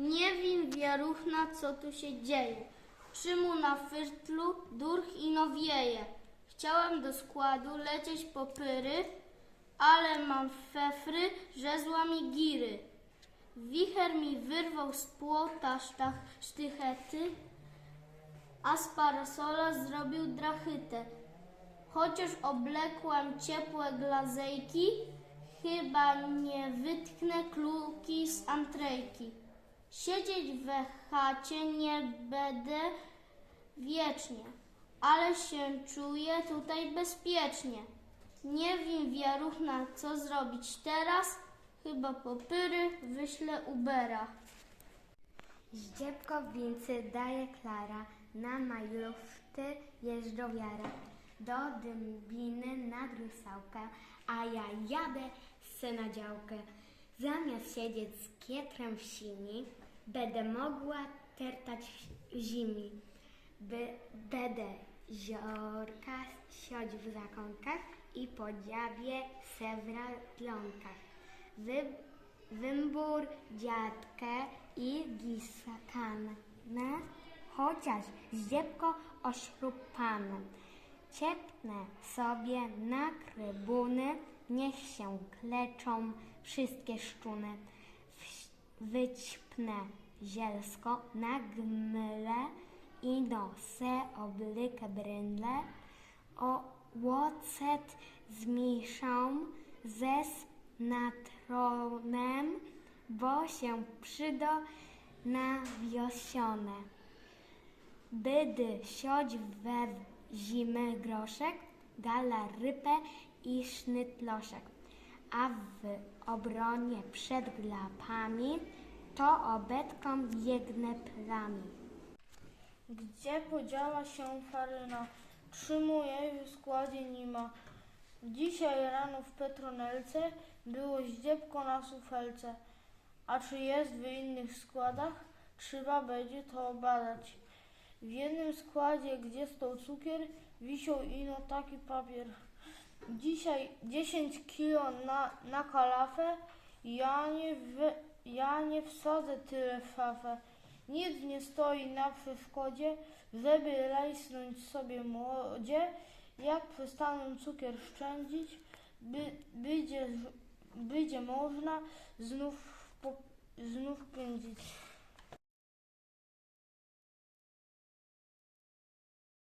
Nie wiem wieruchna, co tu się dzieje. Przymu na fyrtlu durch i nowieje. Chciałem do składu lecieć po pyry, ale mam fefry, że zła mi giry. Wicher mi wyrwał z płota sztychety, a z parasola zrobił drachytę. Chociaż oblekłam ciepłe glazejki, chyba nie wytknę kluki z antrejki. Siedzieć we chacie nie będę wiecznie, ale się czuję tutaj bezpiecznie. Nie wiem wieruchna, co zrobić teraz, chyba popyry wyślę Ubera. Zdziebko wincy daje Klara, na majówty jeżdżowiara. Do dębiny na drusałkę, a ja jadę se na działkę. Zamiast siedzieć z kietrem w sini, będę mogła tertać zimi. Będę ziorka siać w zakątkach i po dziabie se w. Wy, wymbór dziadkę i giskanę, chociaż zdziebko oszrupane. Ciepnę sobie na krybuny, niech się kleczą wszystkie szczuny. Wyćpnę zielsko na gmyle i no se oblykę brynle. O łocet zmieszą ze natronem, bo się przyda na wiosione. Bydy siodź we zimę groszek, gala rypę i sznytloszek, a w obronie przed glapami to obetką biegnę plami. Gdzie podziała się faryna? Trzymuje w składzie nie ma. Dzisiaj rano w Petronelce było zdziebko na sufelce. A czy jest w innych składach? Trzeba będzie to badać. W jednym składzie, gdzie stał cukier, wisiał ino taki papier. Dzisiaj 10 kilo na, na kalafę, ja nie, ja nie wsadzę tyle w fafę. Nic nie stoi na przeszkodzie, żeby lajsnąć sobie młodzie, jak przestaną cukier szczędzić, by, będzie, będzie można znów, znów pędzić.